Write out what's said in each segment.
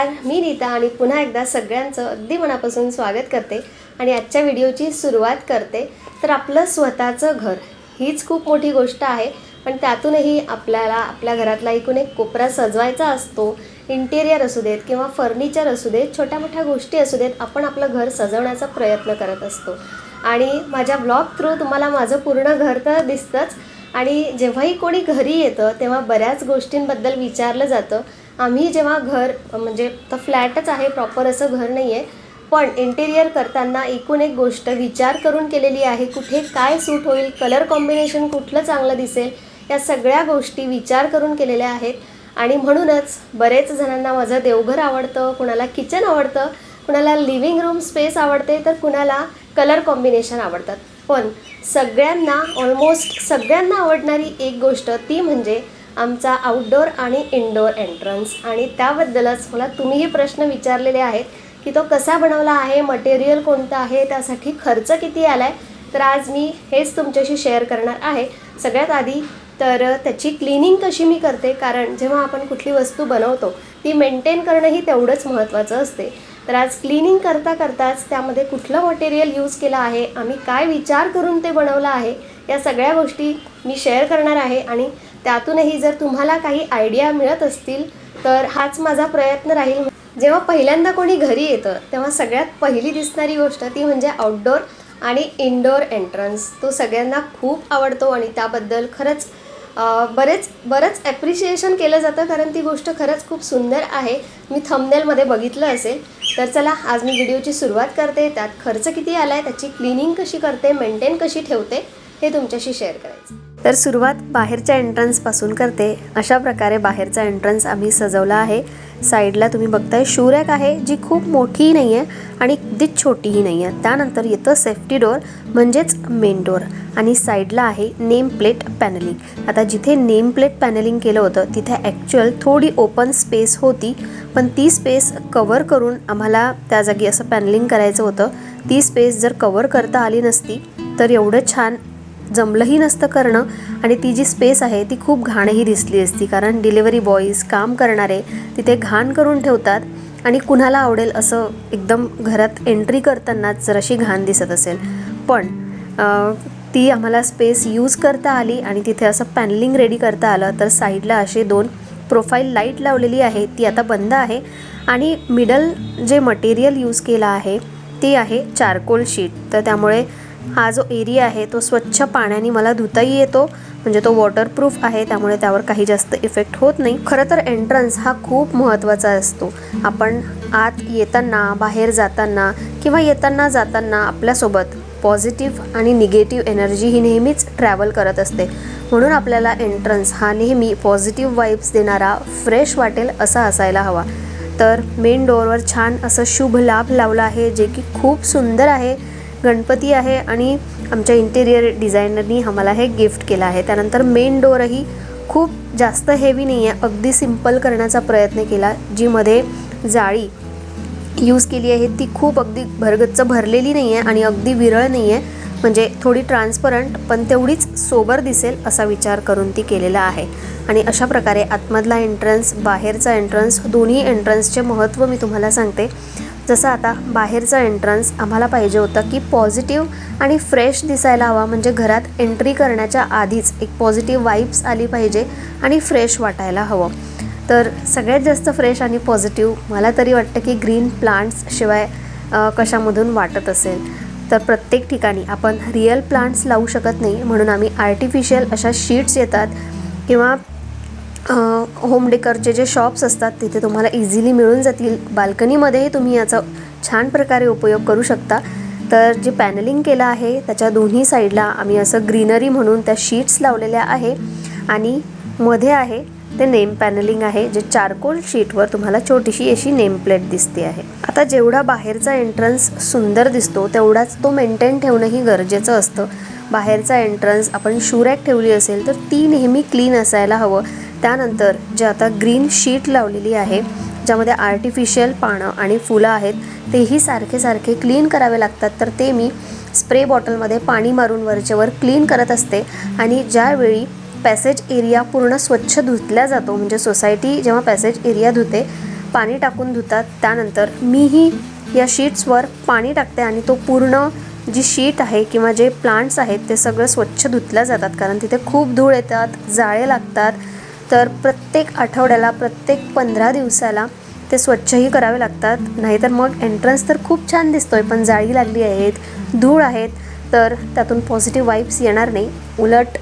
कारण मी नीता आणि पुन्हा एकदा सगळ्यांचं अगदी मनापासून स्वागत करते आणि आजच्या व्हिडिओची सुरुवात करते. तर आपलं स्वतःचं घर हीच खूप मोठी गोष्ट आहे. पण त्यातूनही आपल्याला आपल्या घरातला एकूण एक कोपरा सजवायचा असतो. इंटेरियर असू देत किंवा फर्निचर असू देत छोट्या मोठ्या गोष्टी असू देत आपण आपलं घर सजवण्याचा प्रयत्न करत असतो. आणि माझ्या ब्लॉग थ्रू तुम्हाला माझं पूर्ण घर तर दिसतंच. आणि जेव्हाही कोणी घरी येतं तेव्हा बऱ्याच गोष्टींबद्दल विचारलं जातं. आम्ही जेव्हा घर म्हणजे तर फ्लॅटच आहे प्रॉपर असं घर नाही आहे पण इंटेरियर करताना एकूण एक गोष्ट विचार करून केलेली आहे कुठे काय सूट होईल कलर कॉम्बिनेशन कुठलं चांगलं दिसेल या सगळ्या गोष्टी विचार करून केलेल्या आहेत. आणि म्हणूनच बरेच जणांना माझं देवघर आवडतं कुणाला किचन आवडतं कुणाला लिव्हिंग रूम स्पेस आवडते तर कुणाला कलर कॉम्बिनेशन आवडतात. पण सगळ्यांना ऑलमोस्ट सगळ्यांना आवडणारी एक गोष्ट ती म्हणजे आमचा आउटडोअर आणि इनडोअर एंट्रन्स आणि त्याबद्दलच मला तुम्हीही प्रश्न विचारलेले आहेत की तो कसा बनवला आहे मटेरियल कोणतं आहे त्यासाठी खर्च किती आला आहे तर आज मी हेच तुमच्याशी शेअर करणार आहे. सगळ्यात आधी तर त्याची क्लिनिंग कशी मी करते? कारण जेव्हा आपण कुठली वस्तू बनवतो ती मेंटेन करणंही तेवढंच महत्त्वाचं असते. तर आज क्लिनिंग करता करताच त्यामध्ये कुठलं मटेरियल यूज केलं आहे आम्ही काय विचार करून ते बनवलं आहे या सगळ्या गोष्टी मी शेअर करणार आहे. आणि त्यातूनही जर तुम्हाला काही आयडिया मिळत असतील तर हाच माझा प्रयत्न राहील. जेव्हा पहिल्यांदा कोणी घरी येतं तेव्हा सगळ्यात पहिली दिसणारी गोष्ट ती म्हणजे आउटडोर आणि इनडोअर एंट्रन्स तो सगळ्यांना खूप आवडतो आणि त्याबद्दल खरंच बरेच बरंच ॲप्रिशिएशन केलं जातं कारण ती गोष्ट खरंच खूप सुंदर आहे. मी थंबनेलमध्ये बघितलं असेल तर चला आज मी व्हिडिओची सुरुवात करते. त्यात खर्च किती आला आहे त्याची क्लिनिंग कशी करते मेंटेन कशी ठेवते हे तुमच्याशी शेअर करायचं. तर सुरुवात बाहेरच्या एंट्रन्सपासून करते. अशा प्रकारे बाहेरचा एंट्रन्स आम्ही सजवला आहे. साईडला तुम्ही बघताय शूरॅक आहे जी खूप मोठीही नाही आहे आणि अगदीच छोटीही नाही आहे त्यानंतर येतं सेफ्टी डोअर म्हणजेच मेन डोअर आणि साईडला आहे नेम प्लेट पॅनलिंग आता जिथे नेम प्लेट पॅनलिंग केलं होतं तिथे ॲक्च्युअल थोडी ओपन स्पेस होती पण ती स्पेस कवर करून आम्हाला त्या जागी असं पॅनलिंग करायचं होतं. ती स्पेस जर कवर करता आली नसती तर एवढं छान जमलंही नसतं करणं आणि ती जी स्पेस आहे ती खूप घाणही दिसली असती. कारण डिलिव्हरी बॉईज काम करणारे तिथे घाण करून ठेवतात आणि कुणाला आवडेल असं एकदम घरात एंट्री करतानाच जराशी घाण दिसत असेल. पण ती आम्हाला स्पेस यूज करता आली आणि तिथे असं पॅनलिंग रेडी करता आलं तर साईडला असे दोन प्रोफाईल लाइट लावलेली आहे ती आता बंद आहे. आणि मिडल जे मटेरियल यूज केलं आहे ती आहे चारकोल शीट तर त्यामुळे हा जो एरिया आहे तो स्वच्छ पाण्याने मला धुताही येतो. म्हणजे तो वॉटरप्रूफ आहे त्यामुळे त्यावर काही जास्त इफेक्ट होत नाही. खरं तर एंट्रन्स हा खूप महत्त्वाचा असतो. आपण आत येताना बाहेर जाताना किंवा येताना जाताना आपल्यासोबत पॉझिटिव्ह आणि निगेटिव्ह एनर्जी ही नेहमीच ट्रॅव्हल करत असते. म्हणून आपल्याला एंट्रन्स हा नेहमी पॉझिटिव्ह वाईब्स देणारा फ्रेश वाटेल असा असायला हवा. तर मेन डोअरवर छान असं शुभ लाभ लावला आहे जे की खूप सुंदर आहे. गणपती आहे आणि आमच्या इंटेरियर डिझायनरनी आम्हाला हे गिफ्ट केलं आहे. त्यानंतर मेन डोअरही खूप जास्त हेवी नाही आहे अगदी सिंपल करण्याचा प्रयत्न केला जीमध्ये जाळी यूज केली आहे. ती खूप अगदी भरगच्च भरलेली नाही आहे आणि अगदी विरळ नाही आहे म्हणजे थोडी ट्रान्सपरंट पण तेवढीच सोबर दिसेल असा विचार करून ती केलेला आहे. आणि अशा प्रकारे आतमधला एंट्रन्स बाहेरचा एंट्रन्स दोन्ही एंट्रन्सचे महत्त्व मी तुम्हाला सांगते. जसं आता बाहेरचा एंट्रन्स आम्हाला पाहिजे होता की पॉझिटिव्ह आणि फ्रेश दिसायला हवा म्हणजे घरात एंट्री करण्याच्या आधीच एक पॉझिटिव्ह वाईब्स आली पाहिजे आणि फ्रेश वाटायला हवं. तर सगळ्यात जास्त फ्रेश आणि पॉझिटिव्ह मला तरी वाटतं की ग्रीन प्लांट्स शिवाय कशामधून वाटत असेल. तर प्रत्येक ठिकाणी आपण रिअल प्लांट्स लावू शकत नाही म्हणून आम्ही आर्टिफिशियल अशा शीट्स येतात किंवा होम डेकरचे जे शॉप्स असतात तिथे तुम्हाला इझिली मिळून जातील. बाल्कनीमध्येही तुम्ही याचा छान प्रकारे उपयोग करू शकता. तर जे पॅनलिंग केलं आहे त्याच्या दोन्ही साईडला आम्ही असं ग्रीनरी म्हणून त्या शीट्स लावलेल्या आहे. आणि मध्ये आहे ते नेम पॅनलिंग आहे जे चारकोल शीटवर तुम्हाला छोटीशी अशी नेम प्लेट दिसते आहे. आता जेवढा बाहेरचा एंट्रन्स सुंदर दिसतो तेवढाच तो मेंटेन ठेवणंही गरजेचं असतं. बाहेरचा एंट्रन्स आपण शूरॅक ठेवली असेल तर ती नेहमी क्लीन असायला हवं. त्यानंतर जे आता ग्रीन शीट लावलेली आहे ज्यामध्ये आर्टिफिशियल पानं आणि फुलं आहेत तेही सारखे सारखे क्लीन करावे लागतात. तर ते मी स्प्रे बॉटलमध्ये पाणी मारून वरचेवर क्लीन करत असते. आणि ज्यावेळी पॅसेज एरिया पूर्ण स्वच्छ धुतला जातो म्हणजे सोसायटी जेव्हा पॅसेज एरिया धुते पाणी टाकून धुतात त्यानंतर मीही या शीट्सवर पाणी टाकते आणि तो पूर्ण जी शीट आहे किंवा जे प्लांट्स आहेत ते सगळं स्वच्छ धुतल्या जातात. कारण तिथे खूप धूळ येतात जाळे लागतात तर प्रत्येक आठवड्याला प्रत्येक पंधरा दिवसाला ते स्वच्छही करावे लागतात. नाहीतर मग एंट्रन्स तर खूप छान दिसतोय पण जाळी लागली आहेत धूळ आहेत तर त्यातून पॉझिटिव्ह वाईब्स येणार नाही. उलट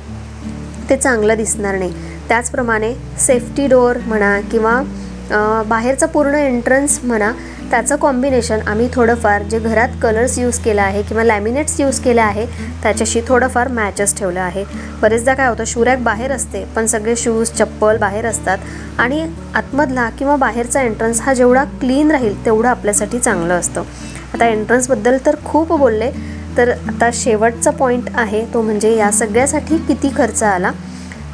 ते चांगलं दिसणार नाही. त्याचप्रमाणे सेफ्टी डोअर म्हणा किंवा बाहेरचा पूर्ण एंट्रन्स म्हणा त्याचं कॉम्बिनेशन आम्ही थोडंफार जे घरात कलर्स यूज केला आहे किंवा लॅमिनेट्स यूज केले आहे त्याच्याशी थोडंफार मॅचेस ठेवलं आहे. बरेचदा काय होतं शूरॅक बाहेर असते पण सगळे शूज चप्पल बाहेर असतात. आणि आतमधला किंवा बाहेरचा एंट्रन्स हा जेवढा क्लीन राहील तेवढं आपल्यासाठी चांगलं असतं. आता एंट्रन्सबद्दल तर खूप बोलले तर आता शेवटचा पॉईंट आहे तो म्हणजे या सगळ्यासाठी किती खर्च आला?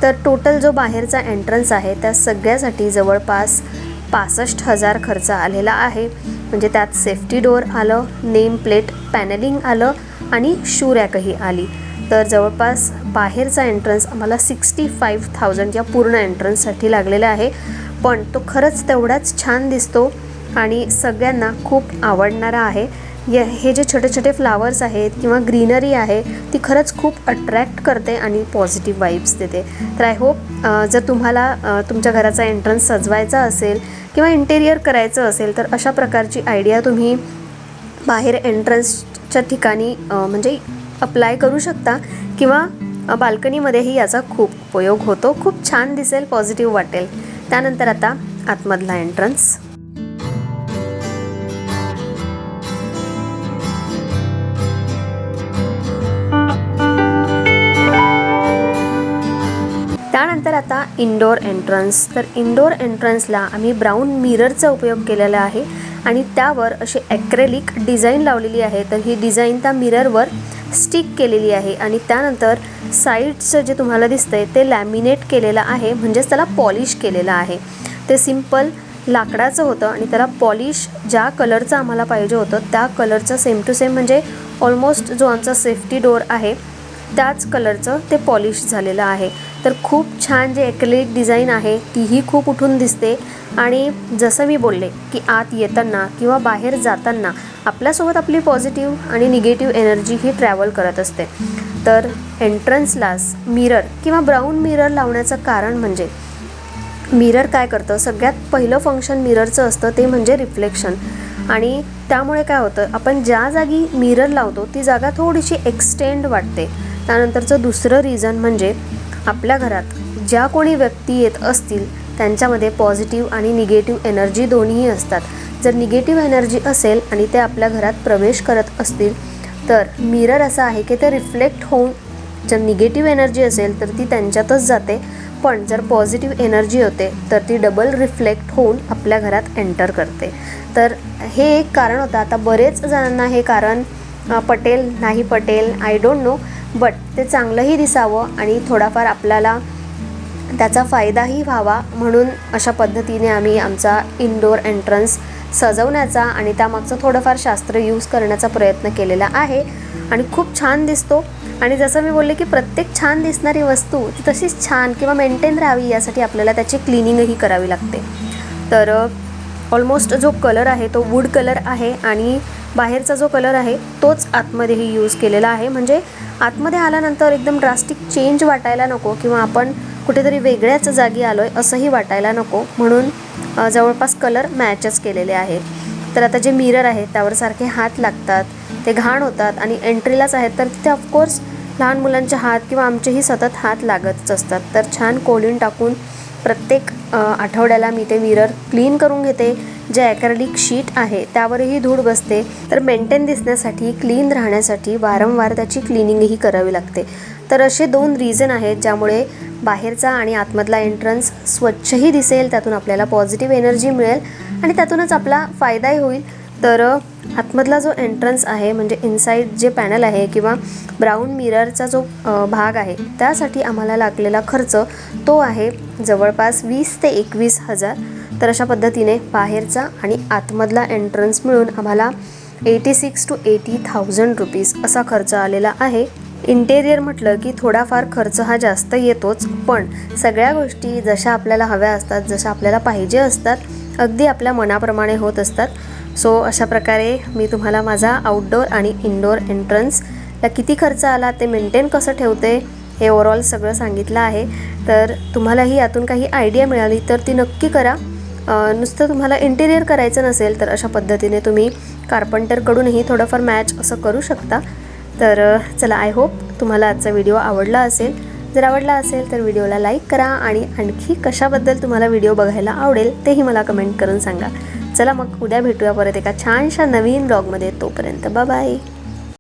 तर टोटल जो बाहेरचा एंट्रन्स आहे त्या सगळ्यासाठी जवळपास पासष्ट हजार खर्च आलेला आहे. म्हणजे त्यात सेफ्टी डोअर आलं नेम प्लेट पॅनलिंग आलं आणि शू रॅकही आली. तर जवळपास बाहेरचा एंट्रन्स आम्हाला सिक्स्टी फाईव्ह थाउजंड या पूर्ण एंट्रन्ससाठी लागलेला आहे. पण तो खरंच तेवढाच छान दिसतो आणि सगळ्यांना खूप आवडणारा आहे. य हे जे छोटे छोटे फ्लावर्स आहेत किंवा ग्रीनरी आहे ती खरंच खूप अट्रॅक्ट करते आणि पॉझिटिव्ह वाईब्स देते. तर आय होप जर तुम्हाला तुमच्या घराचा एंट्रन्स सजवायचा असेल किंवा इंटेरियर करायचं असेल तर अशा प्रकारची आयडिया तुम्ही बाहेर एंट्रन्सच्या ठिकाणी म्हणजे अप्लाय करू शकता किंवा बाल्कनीमध्येही याचा खूप उपयोग होतो. खूप छान दिसेल पॉझिटिव्ह वाटेल. त्यानंतर आता आतमधला एंट्रन्स त्यानंतर आता इनडोअर एंट्रन्स तर इनडोअर एंट्रन्सला आम्ही ब्राऊन मिररचा उपयोग केलेला आहे आणि त्यावर अशी ॲक्रेलिक डिझाईन लावलेली आहे. तर ही डिझाईन त्या मिररवर स्टिक केलेली आहे आणि त्यानंतर साईडचं जे तुम्हाला दिसतंय ते लॅमिनेट केलेलं आहे. म्हणजेच त्याला पॉलिश केलेलं आहे. ते सिंपल लाकडाचं होतं आणि त्याला पॉलिश ज्या कलरचं आम्हाला पाहिजे होतं त्या कलरचं सेम टू सेम म्हणजे ऑलमोस्ट जो आमचा सेफ्टी डोअर आहे त्याच कलरचं ते पॉलिश झालेलं आहे. तर खूप छान जे एक्रेलिक डिझाईन आहे तीही खूप उठून दिसते. आणि जसं मी बोलले की आत येताना किंवा बाहेर जाताना आपल्यासोबत आपली पॉझिटिव्ह आणि निगेटिव्ह एनर्जी ही ट्रॅव्हल करत असते. तर एंट्रन्सलाच मिरर किंवा ब्राऊन मिरर लावण्याचं कारण म्हणजे मिरर काय करतं? सगळ्यात पहिलं फंक्शन मिररचं असतं ते म्हणजे रिफ्लेक्शन आणि त्यामुळे काय होतं? आपण ज्या जागी मिरर लावतो ती जागा थोडीशी एक्सटेंड वाटते. त्यानंतरचं दुसरं रिझन म्हणजे आपल्या घरात ज्या कोणी व्यक्ती येत असतील त्यांच्यामध्ये पॉझिटिव्ह आणि निगेटिव्ह एनर्जी दोन्हीही असतात. जर निगेटिव्ह एनर्जी असेल आणि ते आपल्या घरात प्रवेश करत असतील तर मिरर असं आहे की ते रिफ्लेक्ट होऊन जर निगेटिव्ह एनर्जी असेल तर ती त्यांच्यातच जाते. पण जर पॉझिटिव्ह एनर्जी होते तर ती डबल रिफ्लेक्ट होऊन आपल्या घरात एंटर करते. तर हे एक कारण होतं. आता बरेच जणांना हे कारण पटेल नाही पटेल आय डोंट नो बट ते चांगलंही दिसावं आणि थोडाफार आपल्याला त्याचा फायदाही व्हावा म्हणून अशा पद्धतीने आम्ही आमचा इनडोअर एंट्रन्स सजवण्याचा आणि त्यामागचं थोडंफार शास्त्र यूज करण्याचा प्रयत्न केलेला आहे. आणि खूप छान दिसतो. आणि जसं मी बोलले की प्रत्येक छान दिसणारी वस्तू ती तशीच छान किंवा मेंटेन राहावी यासाठी आपल्याला त्याची क्लिनिंगही करावी लागते. तर ऑलमोस्ट जो कलर आहे तो वूड कलर आहे आणि बाहेरचा जो कलर आहे तोच आतमध्येही यूज केलेला आहे. म्हणजे आतमध्ये आल्यानंतर एकदम ड्रास्टिक चेंज वाटायला नको किंवा आपण कुठेतरी वेगळ्याच जागी आलो आहे असंही वाटायला नको. म्हणून जवळपास कलर मॅचच केलेले आहेत. तर आता जे मिरर आहे त्यावर सारखे हात लागतात ते घाण होतात आणि एंट्रीलाच आहेत. तर तिथे ऑफकोर्स लहान मुलांचे हात किंवा आमचेही सतत हात लागतच असतात. तर छान कोलिन टाकून प्रत्येक आठवड्याला मी ते मिरर क्लीन करून घेते. जे ॲक्रेलिक शीट आहे त्यावरही धूळ बसते. तर मेंटेन दिसण्यासाठी क्लीन राहण्यासाठी वारंवार त्याची क्लिनिंगही करावी लागते. तर असे दोन रिझन आहेत ज्यामुळे बाहेरचा आणि आतमधला एंट्रन्स स्वच्छही दिसेल त्यातून आपल्याला पॉझिटिव्ह एनर्जी मिळेल आणि त्यातूनच आपला फायदाही होईल. तर आतमधला जो एंट्रन्स आहे म्हणजे इनसाईड जे पॅनल आहे किंवा ब्राऊन मिररचा जो भाग आहे त्यासाठी आम्हाला लागलेला खर्च तो आहे जवळपास वीस ते एकवीस हजार. तर अशा पद्धतीने बाहेरचा आणि आतमधला एंट्रन्स मिळून आम्हाला eighty six two eighty thousand rupees असा खर्च आलेला आहे. इंटेरियर म्हटलं की थोडाफार खर्च हा जास्त येतोच पण सगळ्या गोष्टी जशा आपल्याला हव्या असतात जशा आपल्याला पाहिजे असतात अगदी आपल्या मनाप्रमाणे होत असतात. सो अशा प्रकारे मी तुम्हाला माझा आउटडोअर आणि इनडोअर एंट्रन्सला किती खर्च आला ते मेंटेन कसं ठेवते हे ओवरऑल सगळं सांगितलं आहे. तर तुम्हालाही यातून काही आयडिया मिळाली तर ती नक्की करा. नुसतं तुम्हाला इंटिरियर करायचं नसेल तर अशा पद्धतीने तुम्ही कार्पंटरकडूनही थोडंफार मॅच असं करू शकता. तर चला आय होप तुम्हाला आजचा व्हिडिओ आवडला असेल. जर आवडला असेल तर व्हिडिओला लाईक करा आणि आणखी कशाबद्दल तुम्हाला व्हिडिओ बघायला आवडेल तेही मला कमेंट करून सांगा. चला मग उद्या भेटूया परत एका छानशा नवीन ब्लॉगमध्ये तोपर्यंत बाय